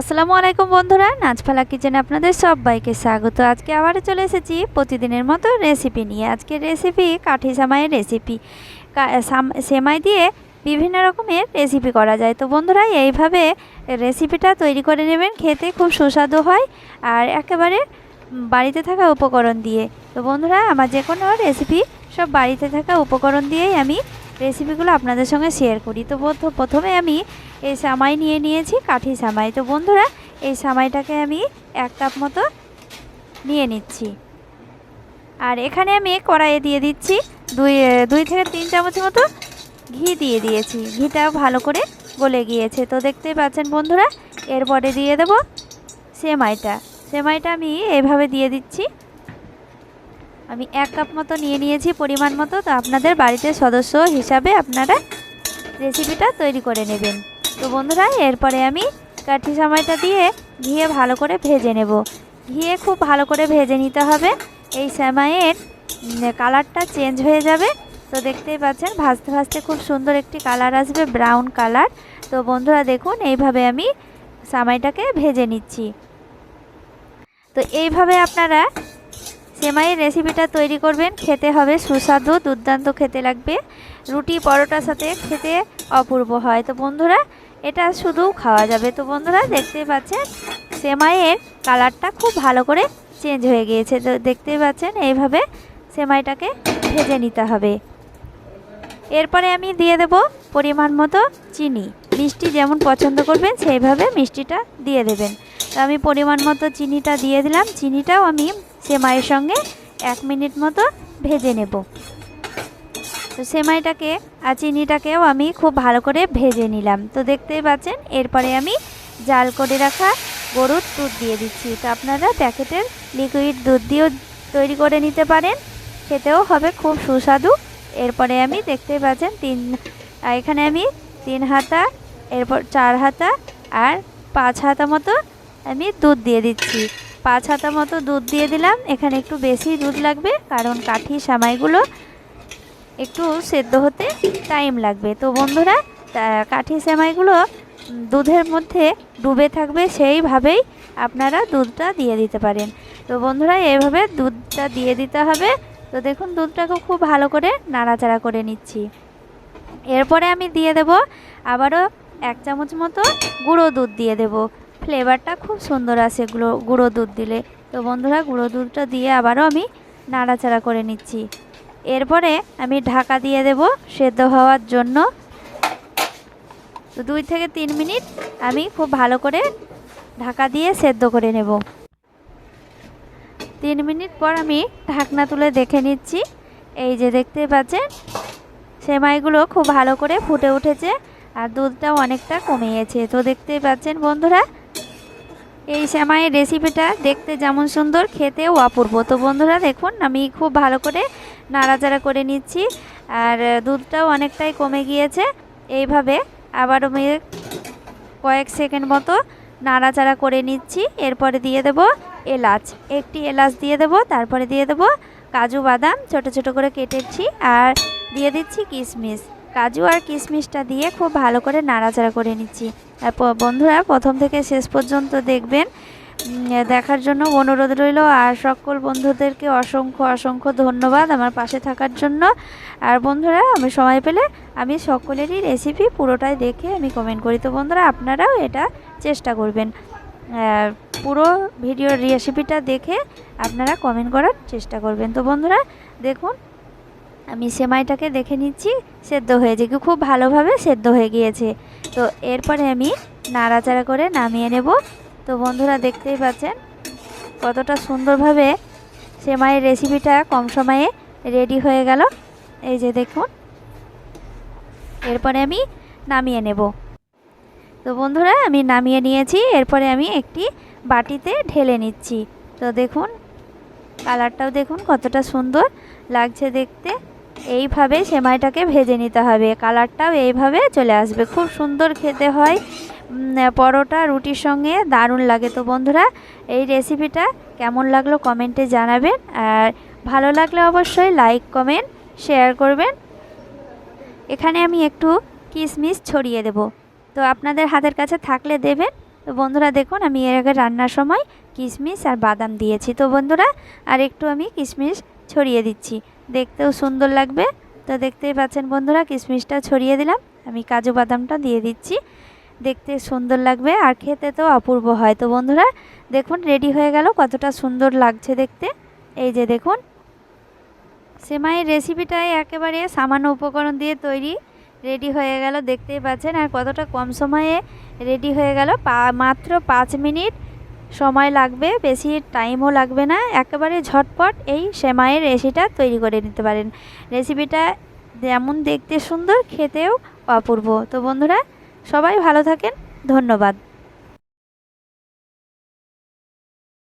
আসসালামু আলাইকুম বন্ধুরা নাচফালা কিচেনে আপনাদের সবাইকে স্বাগত। আজকে আবারও চলে এসেছি প্রতিদিনের মতো রেসিপি নিয়ে। আজকের রেসিপি কাঠি সামাইয়ের রেসিপি সেমাই দিয়ে বিভিন্ন রকমের রেসিপি করা যায়। তো বন্ধুরা, এইভাবে রেসিপিটা তৈরি করে নেবেন। খেতে খুব সুস্বাদু হয় আর একেবারে বাড়িতে থাকা উপকরণ দিয়ে। তো বন্ধুরা, আমার যে কোনো রেসিপি সব বাড়িতে থাকা উপকরণ দিয়েই আমি রেসিপিগুলো আপনাদের সঙ্গে শেয়ার করি। তো প্রথ- প্রথমে আমি এই সামাই নিয়ে নিয়েছি, কাঠি সামাই। তো বন্ধুরা, এই সামাইটাকে আমি এক কাপ মতো নিয়ে নিচ্ছি। আর এখানে আমি কড়াইয়ে দিয়ে দিচ্ছি দুই দুই থেকে তিন চামচ মতো ঘি দিয়ে দিয়েছি। ঘিটা ভালো করে গলে গিয়েছে। তো দেখতেই পাচ্ছেন বন্ধুরা, এরপরে দিয়ে দেব সেমাইটা। সেমাইটা আমি এভাবে দিয়ে দিচ্ছি। আমি এক কাপ মতো নিয়ে নিয়েছি পরিমাণ মতো, তো আপনাদের বাড়িতে সদস্য হিসাবে আপনারা রেসিপিটা তৈরি করে নেবেন। তো বন্ধুরা, এরপরে আমি কাঠি সময়টা দিয়ে ঘিয়ে ভালো করে ভেজে নেব। ঘিয়ে খুব ভালো করে ভেজে নিতে হবে। এই সেমাইয়ের কালারটা চেঞ্জ হয়ে যাবে। তো দেখতেই পাচ্ছেন, ভাজতে ভাজতে খুব সুন্দর একটি কালার আসবে ব্রাউন কালার। তো বন্ধুরা, দেখুন, এইভাবে আমি সামাইটাকে ভেজে নিচ্ছি। তো এইভাবে আপনারা সেমাইয়ের রেসিপিটা তৈরি করবেন। খেতে হবে সুস্বাদু, দুর্দান্ত খেতে লাগবে। রুটি, পরোটার সাথে খেতে অপূর্ব হয়। তো বন্ধুরা, এটা শুধু খাওয়া যাবে। তো বন্ধুরা, দেখতেই পাচ্ছেন, সেমাইয়ের কালারটা খুব ভালো করে চেঞ্জ হয়ে গিয়েছে। তো দেখতেই পাচ্ছেন, এইভাবে সেমাইটাকে ভেজে নিতে হবে। এরপরে আমি দিয়ে দেব পরিমাণ মতো চিনি। মিষ্টি যেমন পছন্দ করবেন, সেইভাবে মিষ্টিটা দিয়ে দেবেন। তো আমি পরিমাণ মতো চিনিটা দিয়ে দিলাম। চিনিটাও আমি সেমাইয়ের সঙ্গে এক মিনিট মতো ভেজে নেব। তো সেমাইটাকে আর চিনিটাকেও আমি খুব ভালো করে ভেজে নিলাম। তো দেখতেই পাচ্ছেন, এরপরে আমি জাল করে রাখা গরুর দুধ দিয়ে দিচ্ছি। তো আপনারা প্যাকেটের লিকুইড দুধ দিয়েও তৈরি করে নিতে পারেন। খেতেও হবে খুব সুস্বাদু। এরপরে আমি দেখতেই পাচ্ছেন, তিন, এখানে আমি তিন হাতা, এরপর চার হাতা আর পাঁচ হাতা মতো আমি দুধ দিয়ে দিচ্ছি। পাঁচ হাতা মতো দুধ দিয়ে দিলাম। এখানে একটু বেশি দুধ লাগবে, কারণ কাঠি সামাইগুলো একটু সেদ্ধ হতে টাইম লাগবে। তো বন্ধুরা কাঠি সেমাইগুলো দুধের মধ্যে ডুবে থাকবে, সেইভাবেই আপনারা দুধটা দিয়ে দিতে পারেন। তো বন্ধুরা এইভাবে দুধটা দিয়ে দিতে হবে। তো দেখুন, দুধটাকে খুব ভালো করে নাড়াচাড়া করে নিচ্ছি। এরপরে আমি দিয়ে দেব আবারও এক চামচ মতো গুঁড়ো দুধ দিয়ে দেব। ফ্লেভারটা খুব সুন্দর আসে গুঁড়ো গুঁড়ো দুধ দিলে। তো বন্ধুরা, গুঁড়ো দুধটা দিয়ে আবারও আমি নাড়াচাড়া করে নিচ্ছি। এরপরে আমি ঢাকা দিয়ে দেব সেদ্ধ হওয়ার জন্য। তো দুই থেকে তিন মিনিট আমি খুব ভালো করে ঢাকা দিয়ে সেদ্ধ করে নেব। তিন মিনিট পর আমি ঢাকনা তুলে দেখে নিচ্ছি। এই যে দেখতে পাচ্ছেন, সেমাইগুলো খুব ভালো করে ফুটে উঠেছে আর দুধটাও অনেকটা কমে গেছে তো দেখতেই পাচ্ছেন বন্ধুরা এই সেমাইয়ের রেসিপিটা দেখতে যেমন সুন্দর, খেতেও অপূর্ব। তো বন্ধুরা দেখুন, আমি খুব ভালো করে নাড়াচাড়া করে নিচ্ছি আর দুধটাও অনেকটাই কমে গিয়েছে। এইভাবে আবার আমি কয়েক সেকেন্ড মতো নাড়াচাড়া করে নিচ্ছি। এরপরে দিয়ে দেব এলাচ। একটি এলাচ দিয়ে দেব, তারপরে দিয়ে দেব কাজু বাদাম, ছোট ছোট করে কেটেছি আর দিয়ে দিচ্ছি কিশমিশ। কাজু আর কিশমিশটা দিয়ে খুব ভালো করে নাড়াচাড়া করে নিচ্ছি। আর বন্ধুরা প্রথম থেকে শেষ পর্যন্ত দেখবেন দেখার জন্য অনুরোধ রইল। আর সকল বন্ধুদেরকে অসংখ্য অসংখ্য ধন্যবাদ আমার পাশে থাকার জন্য। আর বন্ধুরা, আমি সময় পেলে আমি সকলেরই রেসিপি পুরোটাই দেখে আমি কমেন্ট করি। তো বন্ধুরা, আপনারাও এটা চেষ্টা করবেন। পুরো ভিডিওর রেসিপিটা দেখে আপনারা কমেন্ট করার চেষ্টা করবেন। তো বন্ধুরা, দেখুন, আমি সেমাইটাকে দেখে নিচ্ছি। সেদ্ধ হয়েছে কি খুব ভালোভাবে সেদ্ধ হয়ে গিয়েছে। তো এরপরে আমি নাড়াচাড়া করে নামিয়ে নেব। তো বন্ধুরা দেখতেই পাচ্ছেন, কতটা সুন্দরভাবে সেমাইয়ের রেসিপিটা কম সময়ে রেডি হয়ে গেল। এই যে দেখুন, এরপরে আমি নামিয়ে নেব। তো বন্ধুরা, আমি নামিয়ে নিয়েছি। এরপরে আমি একটি বাটিতে ঢেলে নিচ্ছি। তো দেখুন, কালারটাও দেখুন কতটা সুন্দর লাগছে দেখতে। এইভাবে সেমাইটাকে ভেজে নিতে হবে। কালারটাও এইভাবে চলে আসবে। খুব সুন্দর খেতে হয়। পরোটা, রুটির সঙ্গে দারুণ লাগে। তো বন্ধুরা, এই রেসিপিটা কেমন লাগল কমেন্টে জানাবেন। আর ভালো লাগলে অবশ্যই লাইক, কমেন্ট, শেয়ার করবেন। এখানে আমি একটু কিশমিশ ছড়িয়ে দেব। তো আপনাদের হাতের কাছে থাকলে দেবেন। তো বন্ধুরা, দেখুন, আমি এর আগে রান্নার সময় কিশমিশ আর বাদাম দিয়েছি। তো বন্ধুরা আর একটু আমি কিশমিশ ছড়িয়ে দিচ্ছি। দেখতেও সুন্দর লাগবে। তো দেখতেই পাচ্ছেন বন্ধুরা, কিশমিশটা ছড়িয়ে দিলাম। আমি কাজু বাদামটা দিয়ে দিচ্ছি। দেখতে সুন্দর লাগবে আর খেতে তো অপূর্ব হয়। তো বন্ধুরা, দেখুন, রেডি হয়ে গেল। কতটা সুন্দর লাগছে দেখতে। এই যে দেখুন, সেমাইয়ের রেসিপিটাই একেবারে সামান্য উপকরণ দিয়ে তৈরি, রেডি হয়ে গেল। দেখতেই পাচ্ছেন আর কতটা কম সময়ে রেডি হয়ে গেল। মাত্র পাঁচ মিনিট সময় লাগবে, বেশি টাইমও লাগবে না। একেবারে ঝটপট এই সেমাইয়ের রেসিটা তৈরি করে নিতে পারেন। রেসিপিটা যেমন দেখতে সুন্দর, খেতেও অপূর্ব। তো বন্ধুরা, সবাই ভালো থাকেন। ধন্যবাদ।